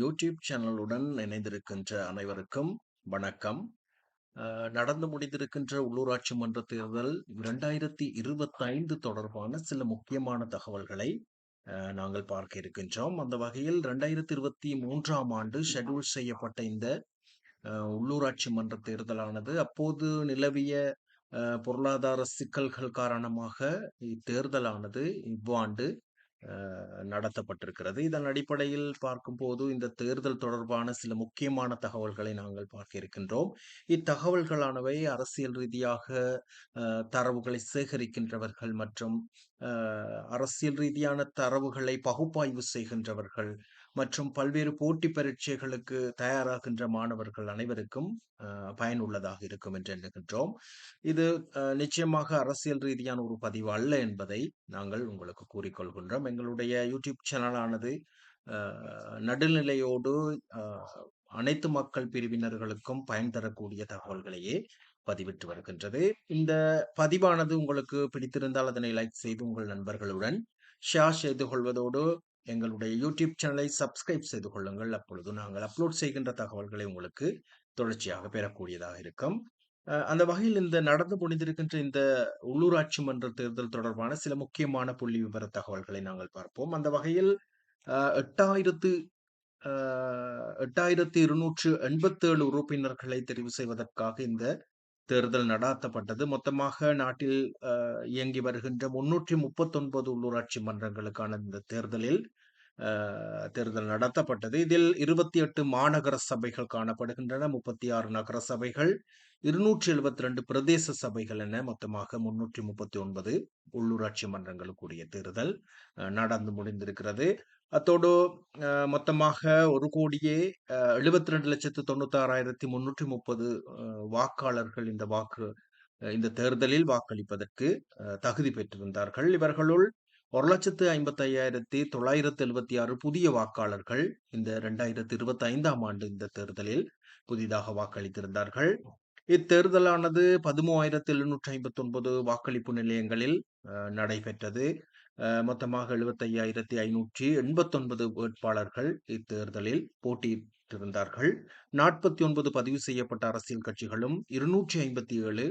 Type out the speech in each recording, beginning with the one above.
YouTube சேனலுடன் இணைந்திருக்கின்ற அனைவருக்கும் வணக்கம். நடந்து முடிந்திருக்கின்ற உள்ளூராட்சி மன்ற தேர்தல் 2025 தொடர்பான சில முக்கியமான தகவல்களை நாங்கள் பார்க்க இருக்கின்றோம். அந்த வகையில் 2023ஆம் ஆண்டு ஷெட்யூல் செய்யப்பட்ட இந்த உள்ளூராட்சி மன்ற தேர்தலானது அப்போது நிலவிய பொருளாதார சிக்கல்கள் காரணமாக இத்தேர்தலானது இவ்வாண்டு நடத்தப்பட்டிருக்கிறது. இதன் அடிப்படையில் பார்க்கும்போது இந்த தேர்தல் தொடர்பான சில முக்கியமான தகவல்களை நாங்கள் பார்க்க இருக்கின்றோம். இத்தகவல்களானவை அரசியல் ரீதியாக தரவுகளை சேகரிக்கின்றவர்கள் மற்றும் அரசியல் ரீதியான தரவுகளை பகுப்பாய்வு செய்கின்றவர்கள் மற்றும் பல்வேறு போட்டி பரீட்சைகளுக்கு தயாராகின்ற மாணவர்கள் அனைவருக்கும் பயனுள்ளதாக இருக்கும் என்று எண்ணுகின்றோம். இது நிச்சயமாக அரசியல் ரீதியான ஒரு பதிவு அல்ல என்பதை நாங்கள் உங்களுக்கு கூறிக்கொள்கின்றோம். எங்களுடைய யூடியூப் சேனலானது நடுநிலையோடு அனைத்து மக்கள் பிரிவினர்களுக்கும் பயன் தரக்கூடிய தகவல்களையே பதிவிட்டு வருகின்றது. இந்த பதிவானது உங்களுக்கு பிடித்திருந்தால் அதனை லைக் செய்து உங்கள் நண்பர்களுடன் ஷேர் செய்து கொள்வதோடு எங்களுடைய யூடியூப் சேனலை சப்ஸ்கிரைப் செய்து கொள்ளுங்கள். அப்பொழுது நாங்கள் அப்லோட் செய்கின்ற தகவல்களை உங்களுக்கு தொடர்ச்சியாக பெறக்கூடியதாக இருக்கும். அந்த வகையில் இந்த நடந்து முடிந்திருக்கின்ற இந்த உள்ளூராட்சி மன்ற தேர்தல் தொடர்பான சில முக்கியமான புள்ளி விவர தகவல்களை நாங்கள் பார்ப்போம். அந்த வகையில் எட்டாயிரத்து எட்டாயிரத்தி இருநூற்று எண்பத்தேழு உறுப்பினர்களை தெரிவு செய்வதற்காக இந்த தேர்தல் நடாத்தப்பட்டது. மொத்தமாக நாட்டில் இயங்கி வருகின்ற 339 உள்ளூராட்சி மன்றங்களுக்கான இந்த தேர்தலில் தேர்தல் நடத்தப்பட்டது. இதில் 28 மாநகர சபைகள் காணப்படுகின்றன. 36 நகர சபைகள், 272 பிரதேச சபைகள் என மொத்தமாக 339 உள்ளூராட்சி மன்றங்களுக்குரிய தேர்தல் நடந்து முடிந்திருக்கிறது. அத்தோடு மொத்தமாக ஒரு கோடியே எழுபத்தி ரெண்டு லட்சத்து தொண்ணூத்தாறாயிரத்தி முன்னூற்றி முப்பது வாக்காளர்கள் இந்த வாக்கு இந்த தேர்தலில் வாக்களிப்பதற்கு தகுதி பெற்றிருந்தார்கள். இவர்களுள் ஒரு லட்சத்து ஐம்பத்தி ஐயாயிரத்தி தொள்ளாயிரத்து எழுபத்தி ஆறு புதிய வாக்காளர்கள் இந்த ரெண்டாயிரத்தி இருபத்தி ஐந்தாம் ஆண்டு இந்த தேர்தலில் புதிதாக வாக்களித்திருந்தார்கள். இத்தேர்தலானது பதிமூவாயிரத்து எழுநூற்றி ஐம்பத்தி ஒன்பது வாக்களிப்பு நிலையங்களில் நடைபெற்றது. மொத்தமாக எழுபத்தையாயிரத்தி ஐநூற்றி எண்பத்தொன்பது வேட்பாளர்கள் இத்தேர்தலில் போட்டியிட்டிருந்தார்கள். 49 பதிவு செய்யப்பட்ட அரசியல் கட்சிகளும், 257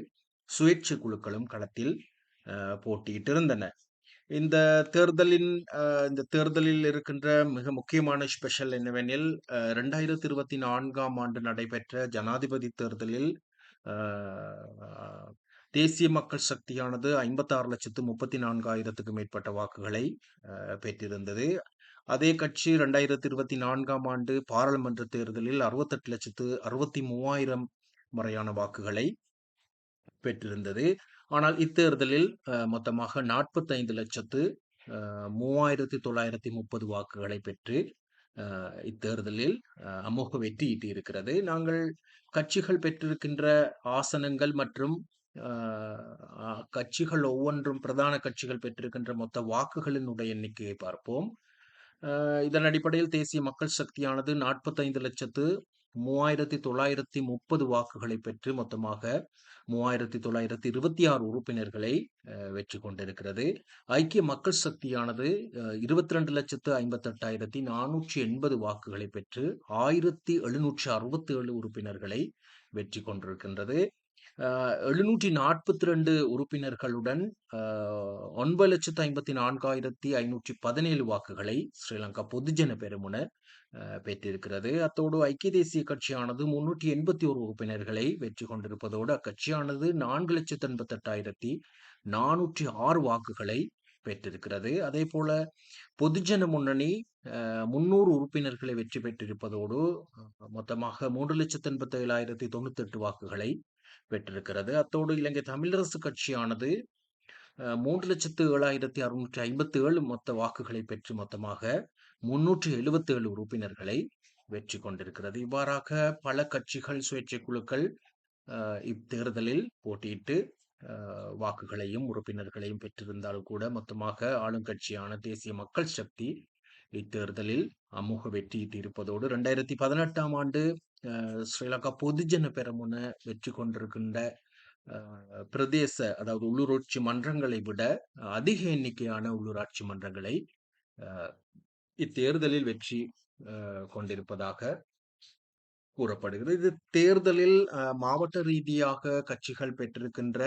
சுயேட்சை குழுக்களும் களத்தில் போட்டியிட்டிருந்தன. இந்த தேர்தலின் இந்த தேர்தலில் இருக்கின்ற மிக முக்கியமான ஸ்பெஷல் என்னவெனில், ரெண்டாயிரத்து இருபத்தி நான்காம் ஆண்டு நடைபெற்ற ஜனாதிபதி தேர்தலில் தேசிய மக்கள் சக்தியானது ஐம்பத்தாறு லட்சத்து முப்பத்தி நான்காயிரத்துக்கு மேற்பட்ட வாக்குகளை பெற்றிருந்தது. அதே கட்சி ரெண்டாயிரத்தி இருபத்தி நான்காம் ஆண்டு பாராளுமன்ற தேர்தலில் அறுபத்தெட்டு லட்சத்து அறுபத்தி மூவாயிரம் முறையான வாக்குகளை பெற்றிருந்தது. ஆனால் இத்தேர்தலில் மொத்தமாக நாற்பத்தைந்து லட்சத்து மூவாயிரத்தி தொள்ளாயிரத்தி முப்பது வாக்குகளை பெற்று இத்தேர்தலில் அமோக வெற்றி ஈட்டியிருக்கிறது. நாங்கள் கட்சிகள் பெற்றிருக்கின்ற ஆசனங்கள் மற்றும் கட்சிகள் ஒவ்வொன்றும் பிரதான கட்சிகள் பெற்றிருக்கின்ற மொத்த வாக்குகளினுடைய எண்ணிக்கையை பார்ப்போம். இதன் அடிப்படையில் தேசிய மக்கள் சக்தியானது நாற்பத்தைந்து லட்சத்து மூவாயிரத்தி தொள்ளாயிரத்தி முப்பது வாக்குகளை பெற்று மொத்தமாக மூவாயிரத்தி தொள்ளாயிரத்தி இருபத்தி ஆறு உறுப்பினர்களை வெற்றி கொண்டிருக்கிறது. ஐக்கிய மக்கள் சக்தியானது இருபத்தி ரெண்டு லட்சத்து ஐம்பத்தெட்டாயிரத்தி நானூற்றி எண்பது வாக்குகளை பெற்று ஆயிரத்தி எழுநூற்றி அறுபத்தி ஏழு உறுப்பினர்களை வெற்றி கொண்டிருக்கின்றது. எழுநூற்றி நாற்பத்தி ரெண்டு உறுப்பினர்களுடன் ஒன்பது லட்சத்து ஐம்பத்தி நான்காயிரத்தி ஐநூற்றி பதினேழு வாக்குகளை ஸ்ரீலங்கா பொதுஜன பெருமுன பெற்றிருக்கிறது. அத்தோடு ஐக்கிய தேசிய கட்சியானது முன்னூற்றி எண்பத்தி ஒரு உறுப்பினர்களை வெற்றி கொண்டிருப்பதோடு அக்கட்சியானது நான்கு லட்சத்து எண்பத்தெட்டாயிரத்தி நானூற்றி ஆறு வாக்குகளை பெற்றிருக்கிறது. அதே போல பொதுஜன முன்னணி முன்னூறு உறுப்பினர்களை வெற்றி பெற்றிருப்பதோடு மொத்தமாக மூன்று லட்சத்தி எண்பத்தி ஏழாயிரத்தி தொண்ணூத்தி எட்டு வாக்குகளை பெற்றிருக்கிறது. அத்தோடு இலங்கை தமிழரசு கட்சியானது மூன்று லட்சத்து ஏழாயிரத்தி அறுநூற்றி ஐம்பத்தி ஏழு மொத்த வாக்குகளை பெற்று மொத்தமாக 377 உறுப்பினர்களை வெற்றி கொண்டிருக்கிறது. இவ்வாறாக பல கட்சிகள், சுயேட்சை குழுக்கள் இத்தேர்தலில் போட்டியிட்டு வாக்குகளையும், உறுப்பினர்களையும் பெற்றிருந்தாலும் கூட மொத்தமாக ஆளுங்கட்சியான தேசிய மக்கள் சக்தி இத்தேர்தலில் அமோக வெற்றி ஈட்டியிருப்பதோடு 2018ஆம் ஆண்டு ஸ்ரீலங்கா பொதுஜன பெரமுன வெற்றி கொண்டிருக்கின்ற பிரதேச அதாவது உள்ளூராட்சி மன்றங்களை விட அதிக எண்ணிக்கையான உள்ளூராட்சி மன்றங்களை இத்தேர்தலில் வெற்றி கொண்டிருப்பதாக கூறப்படுகிறது. இது தேர்தலில் மாவட்ட ரீதியாக கட்சிகள் பெற்றிருக்கின்ற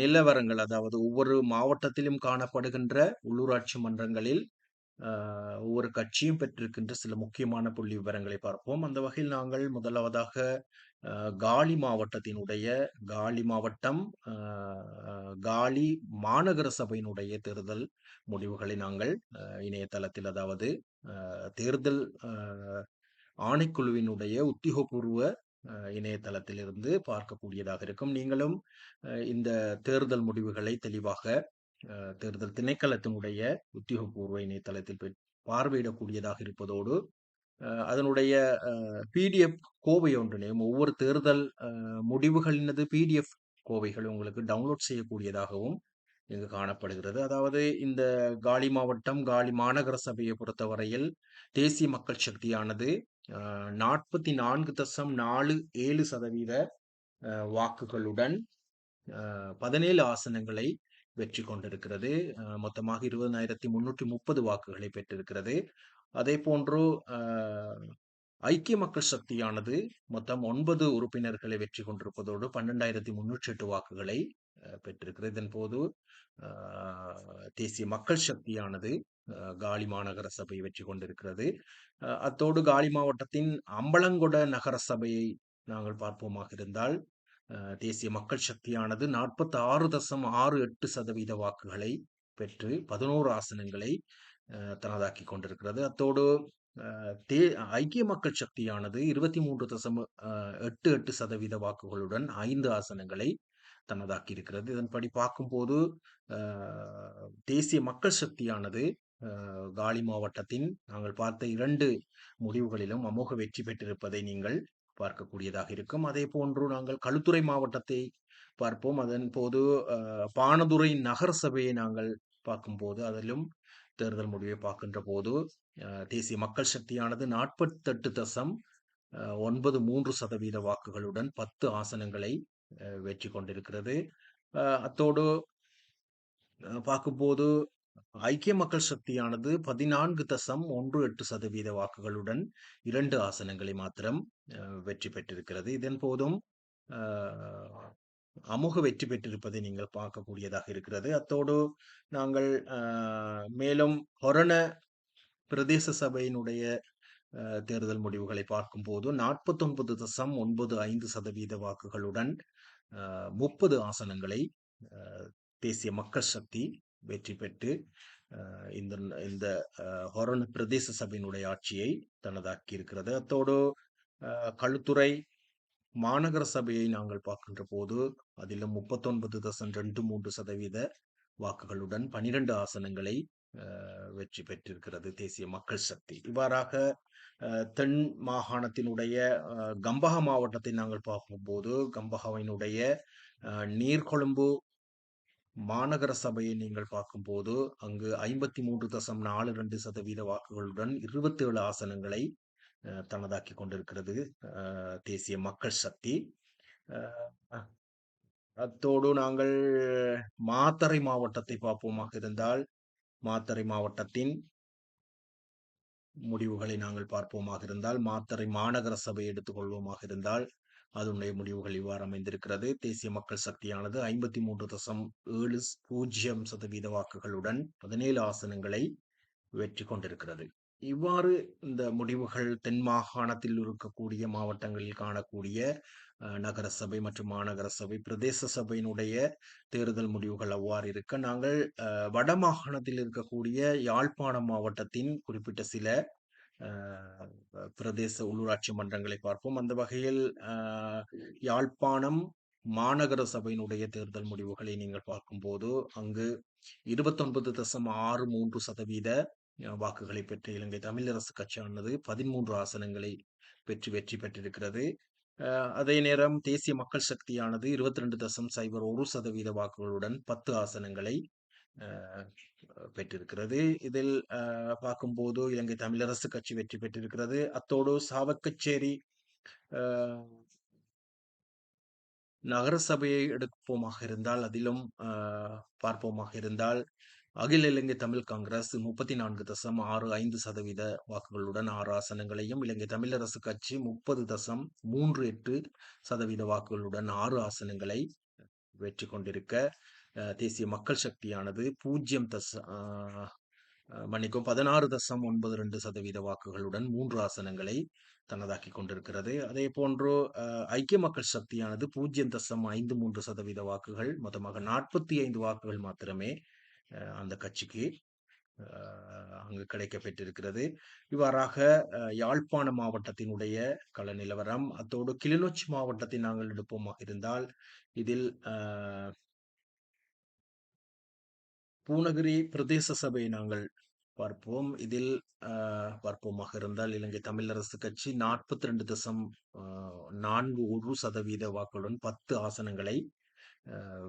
நிலவரங்கள் அதாவது ஒவ்வொரு மாவட்டத்திலும் காணப்படுகின்ற உள்ளூராட்சி மன்றங்களில் ஒவ்வொரு கட்சியும் பெற்றிருக்கின்ற சில முக்கியமான புள்ளி விவரங்களை பார்ப்போம். அந்த வகையில் நாங்கள் முதலாவதாக காலி மாவட்டத்தினுடைய காலி மாவட்டம் காலி மாநகர சபையினுடைய தேர்தல் முடிவுகளை நாங்கள் இணையதளத்தில் அதாவது தேர்தல் ஆணைக்குழுவினுடைய உத்தியோகபூர்வ இணையதளத்திலிருந்து பார்க்கக்கூடியதாக இருக்கும். நீங்களும் இந்த தேர்தல் முடிவுகளை தெளிவாக தேர்தல் திணைக்களத்தினுடைய உத்தியோகபூர்வ இணையதளத்தில் பார்வையிடக்கூடியதாக இருப்பதோடு அதனுடைய பிடிஎஃப் கோவை ஒன்றினையும் ஒவ்வொரு தேர்தல் முடிவுகளினது பிடிஎஃப் கோவைகள் உங்களுக்கு டவுன்லோட் செய்யக்கூடியதாகவும் இங்கு காணப்படுகிறது. அதாவது இந்த காலி மாவட்டம் காலி மாநகர சபையை பொறுத்தவரையில் தேசிய மக்கள் சக்தியானது நாற்பத்தி நான்கு தசம் நாலு ஏழு சதவீத வாக்குகளுடன் பதினேழு ஆசனங்களை வெற்றி கொண்டிருக்கிறது. மொத்தமாக இருபதாயிரத்தி முன்னூற்றி முப்பது வாக்குகளை பெற்றிருக்கிறது. அதே போன்று ஐக்கிய மக்கள் சக்தியானது மொத்தம் ஒன்பது உறுப்பினர்களை வெற்றி கொண்டிருப்பதோடு பன்னெண்டாயிரத்தி முன்னூற்றி எட்டு வாக்குகளை பெற்றிருக்கிறது. இதன் போது தேசிய மக்கள் சக்தியானது காலி மாநகர சபை வெற்றி கொண்டிருக்கிறது. அத்தோடு காலி மாவட்டத்தின் அம்பலங்கொட நகர சபையை நாங்கள் பார்ப்போமாக இருந்தால் தேசிய மக்கள் சக்தியானது நாற்பத்தி ஆறு தசம் ஆறு எட்டு சதவீத வாக்குகளை பெற்று பதினோரு ஆசனங்களை தனதாக்கி கொண்டிருக்கிறது. அத்தோடு தே ஐக்கிய மக்கள் சக்தியானது இருபத்தி மூன்று தசம் எட்டு எட்டு சதவீத வாக்குகளுடன் ஐந்து ஆசனங்களை தனதாக்கி இருக்கிறது இதன்படி பார்க்கும்போது தேசிய மக்கள் சக்தியானது காலி மாவட்டத்தின் நாங்கள் பார்த்த இரண்டு முடிவுகளிலும் அமோக வெற்றி பெற்றிருப்பதை நீங்கள் பார்க்கக்கூடியதாக இருக்கும். அதே போன்று நாங்கள் களுத்துறை மாவட்டத்தை பார்ப்போம். அதன் போது பானதுரை நகர சபையை நாங்கள் பார்க்கும்போது அதிலும் தேர்தல் முடிவை பார்க்கின்ற போது தேசிய மக்கள் சக்தியானது நாற்பத்தெட்டு தசம் ஒன்பது மூன்று சதவீத வாக்குகளுடன் பத்து ஆசனங்களை வெற்றி கொண்டிருக்கிறது. அத்தோடு பார்க்கும்போது ஐக்கிய மக்கள் சக்தியானது பதினான்கு தசம் ஒன்று எட்டு சதவீத வாக்குகளுடன் இரண்டு ஆசனங்களை மாத்திரம் வெற்றி பெற்றிருக்கிறது. இதன் போதும் அமுக வெற்றி பெற்றிருப்பதை நீங்கள் பார்க்கக்கூடியதாக இருக்கிறது. அத்தோடு நாங்கள் மேலும் ஹொரண பிரதேச சபையினுடைய தேர்தல் முடிவுகளை பார்க்கும்போது நாற்பத்தொன்பது தசம் ஒன்பது ஐந்து சதவீத வாக்குகளுடன் முப்பது ஆசனங்களை தேசிய மக்கள் சக்தி வெற்றி பெற்று இந்த இந்த ஹொரண பிரதேச சபையினுடைய ஆட்சியை தனதாக்கி இருக்கிறது அத்தோடு களுத்துறை மாநகர சபையை நாங்கள் பார்க்கின்ற போது அதிலும் முப்பத்தொன்பது தசம் ரெண்டு மூன்று சதவீத வாக்குகளுடன் பனிரெண்டு ஆசனங்களை வெற்றி பெற்றிருக்கிறது தேசிய மக்கள் சக்தி. இவ்வாறாக தென் மாகாணத்தினுடைய கம்பஹா மாவட்டத்தை நாங்கள் பார்க்கும்போது கம்பஹாவினுடைய நீர்கொழும்பு மாநகர சபையை நீங்கள் பார்க்கும்போது அங்கு ஐம்பத்தி மூன்று தசம் நாலு ரெண்டு சதவீத வாக்குகளுடன் இருபத்தி ஏழு ஆசனங்களை தனதாக்கி கொண்டிருக்கிறது. தேசிய மக்கள் சக்தி. அத்தோடு நாங்கள் மாத்தறை மாவட்டத்தை பார்ப்போமாக இருந்தால் மாத்தறை மாவட்டத்தின் முடிவுகளை நாங்கள் பார்ப்போமாக இருந்தால் மாத்தறை மாநகர சபை எடுத்துக்கொள்வோமாக இருந்தால் அதனுடைய முடிவுகள் இவ்வாறு அமைந்திருக்கிறது. தேசிய மக்கள் சக்தியானது ஐம்பத்தி மூன்று தசம் ஏழு பூஜ்ஜியம் சதவீத வாக்குகளுடன் பதினேழு ஆசனங்களை வெற்றி கொண்டிருக்கிறது. இவ்வாறு இந்த முடிவுகள் தென் மாகாணத்தில் இருக்கக்கூடிய மாவட்டங்களில் காணக்கூடிய நகர சபை மற்றும் மாநகர சபை பிரதேச சபையினுடைய தேர்தல் முடிவுகள் அவ்வாறு இருக்க நாங்கள் வட மாகாணத்தில் இருக்கக்கூடிய யாழ்ப்பாணம் மாவட்டத்தின் குறிப்பிட்ட சில பிரதேச உள்ளூராட்சி மன்றங்களை பார்ப்போம். அந்த வகையில் யாழ்ப்பாணம் மாநகர சபையினுடைய தேர்தல் முடிவுகளை நீங்கள் பார்க்கும்போது அங்கு இருபத்தொன்பது தசம் ஆறு மூன்று சதவீத வாக்குகளை பெற்ற இலங்கை தமிழரசு கட்சியானது பதிமூன்று ஆசனங்களை பெற்று வெற்றி பெற்றிருக்கிறது. அதே நேரம் தேசிய மக்கள் சக்தியானது இருபத்தி ரெண்டு தசம் சைபர் ஒரு சதவீத வாக்குகளுடன் பத்து ஆசனங்களை பெற்றிருக்கிறது. இதில் பார்க்கும்போது இலங்கை தமிழரசு கட்சி வெற்றி பெற்றிருக்கிறது. அத்தோடு சாவக்கச்சேரி நகர சபையை எடுப்போமாக இருந்தால் அதிலும் பார்ப்போமாக இருந்தால் அகில இலங்கை தமிழ் காங்கிரஸ் முப்பத்தி நான்கு தசம் ஆறு ஐந்து சதவீத வாக்குகளுடன் ஆறு ஆசனங்களையும் இலங்கை தமிழரசு கட்சி முப்பது தசம் மூன்று எட்டு சதவீத வாக்குகளுடன் ஆறு ஆசனங்களை வெற்றி கொண்டிருக்க தேசிய மக்கள் சக்தியானது பூஜ்ஜியம் தச மன்னிக்கும் பதினாறு தசம் ஒன்பது ரெண்டு சதவீத வாக்குகளுடன் மூன்று ஆசனங்களை தனதாக்கி கொண்டிருக்கிறது. அதே போன்று ஐக்கிய மக்கள் சக்தியானது பூஜ்ஜியம் தசம் ஐந்து மூன்று சதவீத வாக்குகள் மொத்தமாக நாற்பத்தி ஐந்து வாக்குகள் மாத்திரமே அந்த கட்சிக்கு அங்கு கிடைக்கப்பெற்றிருக்கிறது. இவ்வாறாக யாழ்ப்பாண மாவட்டத்தினுடைய கள நிலவரம் அத்தோடு கிளிநொச்சி மாவட்டத்தை நாங்கள் எடுப்போமாக இருந்தால் இதில் பூனகிரி பிரதேச சபையை நாங்கள் பார்ப்போம். இதில் பார்ப்போமாக இருந்தால் இலங்கை தமிழரசு கட்சி நாற்பத்தி ரெண்டு தசம் நான்கு ஒரு சதவீத வாக்குடன் பத்து ஆசனங்களை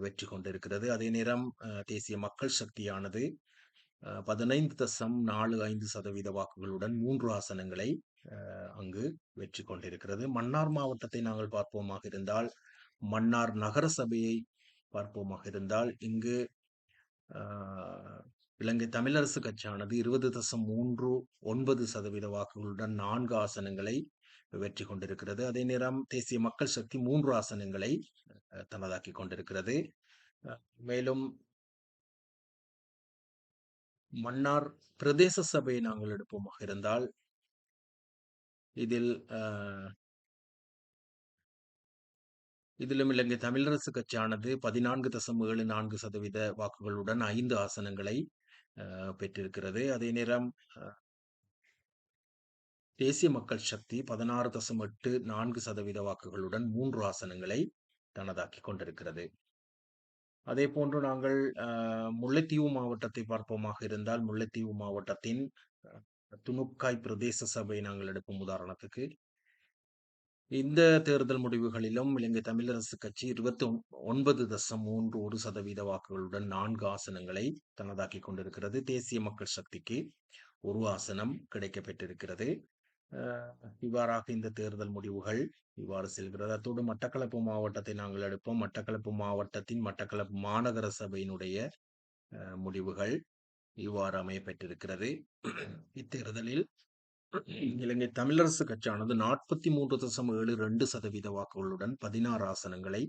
வெற்றி கொண்டிருக்கிறது. அதே நேரம் தேசிய மக்கள் சக்தியானது பதினைந்து தசம் நாலு ஐந்து சதவீத வாக்குகளுடன் மூன்று ஆசனங்களை அங்கு வெற்றி கொண்டிருக்கிறது. மன்னார் மாவட்டத்தை நாங்கள் பார்ப்போமாக இருந்தால் மன்னார் நகர சபையை பார்ப்போமாக இருந்தால் இங்கு இலங்கை தமிழரசு கட்சியானது இருபது தசம் மூன்று ஒன்பது சதவீத வாக்குகளுடன் நான்கு ஆசனங்களை வெற்றி கொண்டிருக்கிறது. அதே நேரம் தேசிய மக்கள் சக்தி மூன்று ஆசனங்களை தனதாக்கி கொண்டிருக்கிறது. மேலும் மன்னார் பிரதேச சபையை நாங்கள் எடுப்போமாக இருந்தால் இதில் இதிலும் இலங்கை தமிழரசு கட்சியானது பதினான்கு தசம் ஏழு நான்கு சதவீத வாக்குகளுடன் ஐந்து ஆசனங்களை பெற்றிருக்கிறது. அதே நேரம் தேசிய மக்கள் சக்தி பதினாறு தசம் எட்டு நான்கு சதவீத வாக்குகளுடன் மூன்று ஆசனங்களை தனதாக்கி கொண்டிருக்கிறது. அதே போன்று நாங்கள் முல்லைத்தீவு மாவட்டத்தை பார்ப்போமாக இருந்தால் முல்லைத்தீவு மாவட்டத்தின் துணுக்காய் பிரதேச சபை நாங்கள் எடுப்போம் உதாரணத்துக்கு. இந்த தேர்தல் முடிவுகளிலும் இலங்கை தமிழரசு கட்சி இருபத்தி ஒன்பது தசம் மூன்று ஒரு சதவீத வாக்குகளுடன் நான்கு ஆசனங்களை தனதாக்கி கொண்டிருக்கிறது. தேசிய மக்கள் சக்திக்கு ஒரு ஆசனம் கிடைக்கப்பெற்றிருக்கிறது. இவ்வாறாக இந்த தேர்தல் முடிவுகள் இவ்வாறு செல்கிறது. அத்தோடு மட்டக்களப்பு மாவட்டத்தை நாங்கள் எடுப்போம். மட்டக்களப்பு மாவட்டத்தின் மட்டக்களப்பு மாநகர சபையினுடைய முடிவுகள் இவ்வாறு அமையப்பெற்றிருக்கிறது. இத்தேர்தலில் இலங்கை தமிழரசு கட்சியானது நாற்பத்தி மூன்று தசம் ஏழு ரெண்டு சதவீத வாக்குகளுடன் பதினாறு ஆசனங்களை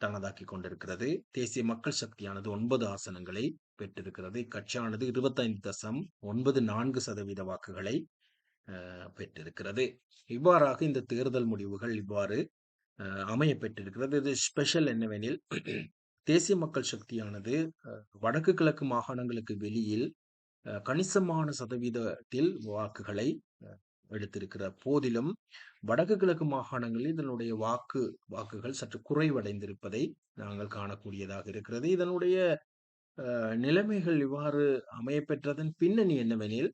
தனதாக்கி கொண்டிருக்கிறது. தேசிய மக்கள் சக்தியானது ஒன்பது ஆசனங்களை பெற்றிருக்கிறது. இக்கட்சியானது இருபத்தைந்து தசம் ஒன்பது நான்கு சதவீத வாக்குகளை பெற்றிருக்கிறது. இவ்வாறாக இந்த தேர்தல் முடிவுகள் இவ்வாறு அமைய பெற்றிருக்கிறது. இது ஸ்பெஷல் என்னவெனில் தேசிய மக்கள் சக்தியானது வடக்கு கிழக்கு மாகாணங்களுக்கு வெளியில் கணிசமான சதவீதத்தில் வாக்குகளை எடுத்திருக்கிற போதிலும் வடக்கு கிழக்கு மாகாணங்களில் இதனுடைய வாக்கு வாக்குகள் சற்று குறைவடைந்திருப்பதை நாங்கள் காணக்கூடியதாக இருக்கிறது. இதனுடைய நிலைமைகள் இவ்வாறு அமையப்பெற்றதன் பின்னணி என்னவெனில்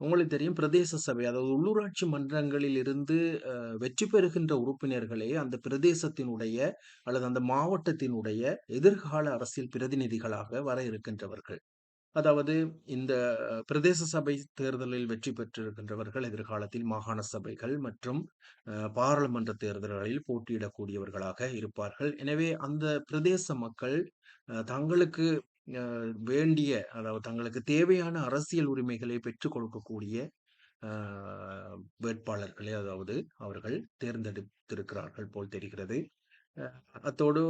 உங்களுக்கு தெரியும் பிரதேச சபை அதாவது உள்ளூராட்சி மன்றங்களில் இருந்து வெற்றி பெறுகின்ற உறுப்பினர்களே அந்த பிரதேசத்தினுடைய அல்லது அந்த மாவட்டத்தினுடைய எதிர்கால அரசியல் பிரதிநிதிகளாக வர இருக்கின்றவர்கள். அதாவது இந்த பிரதேச சபை தேர்தலில் வெற்றி பெற்றிருக்கின்றவர்கள் எதிர்காலத்தில் மாகாண சபைகள் மற்றும் பாராளுமன்ற தேர்தல்களில் போட்டியிடக்கூடியவர்களாக இருப்பார்கள். எனவே அந்த பிரதேச மக்கள் தங்களுக்கு வேண்டிய அதாவது தங்களுக்கு தேவையான அரசியல் உரிமைகளை பெற்றுக் கொடுக்கக்கூடிய வேட்பாளர்களை அதாவது அவர்கள் தேர்ந்தெடுத்திருக்கிறார்கள் போல் தெரிகிறது. அத்தோடு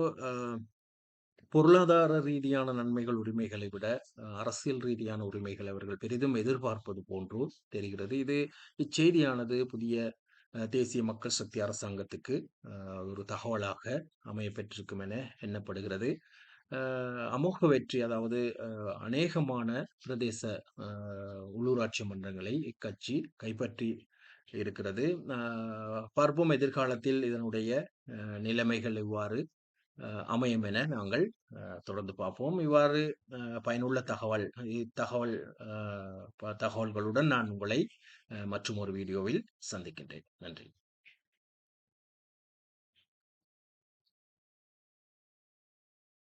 பொருளாதார ரீதியான நன்மைகள் உரிமைகளை விட அரசியல் ரீதியான உரிமைகளை அவர்கள் பெரிதும் எதிர்பார்ப்பது போன்று தெரிகிறது. இது இச்செய்தியானது புதிய தேசிய மக்கள் சக்தி அரசாங்கத்துக்கு ஒரு தகவலாக அமைய பெற்றிருக்கும் என எண்ணப்படுகிறது. அமோக வெற்றி அதாவது அநேகமான பிரதேச உள்ளூராட்சி மன்றங்களை இக்கட்சி கைப்பற்றி இருக்கிறது. பார்ப்போம் எதிர்காலத்தில் இதனுடைய நிலைமைகள் எவ்வாறு அமையும் என நாங்கள் தொடர்ந்து பார்ப்போம். இவ்வாறு பயனுள்ள தகவல் தகவல் தகவல்களுடன் நான் உங்களை மற்றும் ஒரு வீடியோவில் சந்திக்கின்றேன். நன்றி.